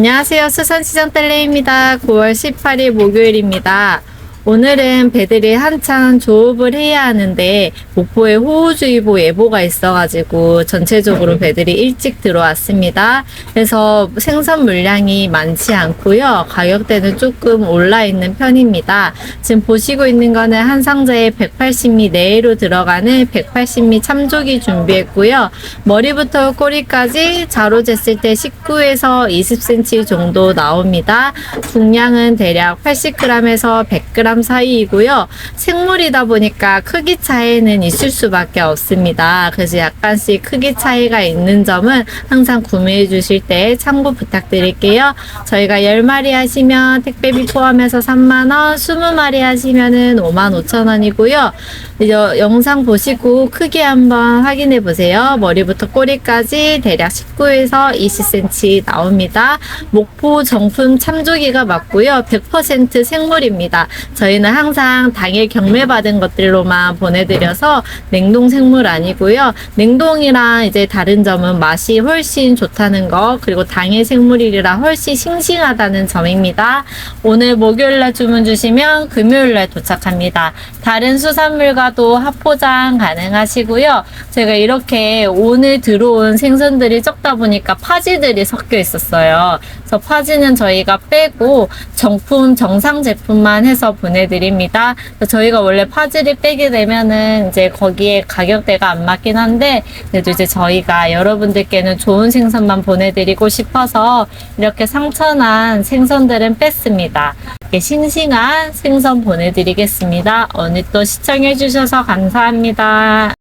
안녕하세요. 수산시장 딸레입니다. 9월 18일 목요일입니다. 오늘은 배들이 한창 조업을 해야 하는데 목포에 호우주의보 예보가 있어가지고 전체적으로 배들이 일찍 들어왔습니다. 그래서 생선 물량이 많지 않고요. 가격대는 조금 올라 있는 편입니다. 지금 보시고 있는 거는 한 상자에 180미 내외로 들어가는 180미 참조기 준비했고요. 머리부터 꼬리까지 자로 쟀을 때 19에서 20cm 정도 나옵니다. 중량은 대략 80g에서 100g 사이이고요. 생물이다 보니까 크기 차이는 있을 수밖에 없습니다. 그래서 약간씩 크기 차이가 있는 점은 항상 구매해 주실 때 참고 부탁드릴게요. 저희가 10마리 하시면 택배비 포함해서 3만원, 20마리 하시면은 5만 5천원이고요. 이제 영상 보시고 크기 한번 확인해 보세요. 머리부터 꼬리까지 대략 19에서 20cm 나옵니다. 목포 정품 참조기가 맞고요. 100% 생물입니다. 저희는 항상 당일 경매받은 것들로만 보내드려서 냉동 생물 아니고요. 냉동이랑 이제 다른 점은 맛이 훨씬 좋다는 거 그리고 당일 생물이라 훨씬 싱싱하다는 점입니다. 오늘 목요일날 주문 주시면 금요일날 도착합니다. 다른 수산물과도 합포장 가능하시고요. 제가 이렇게 오늘 들어온 생선들이 적다 보니까 파지들이 섞여 있었어요. 그래서 파지는 저희가 빼고 정품 정상 제품만 해서 보내 드립니다. 그래서 저희가 원래 파지를 빼게 되면은 이제 거기에 가격대가 안 맞긴 한데 그래도 이제 저희가 여러분들께는 좋은 생선만 보내드리고 싶어서 이렇게 상천한 생선들은 뺐습니다. 싱싱한 생선 보내드리겠습니다. 오늘 또 시청해주셔서 감사합니다.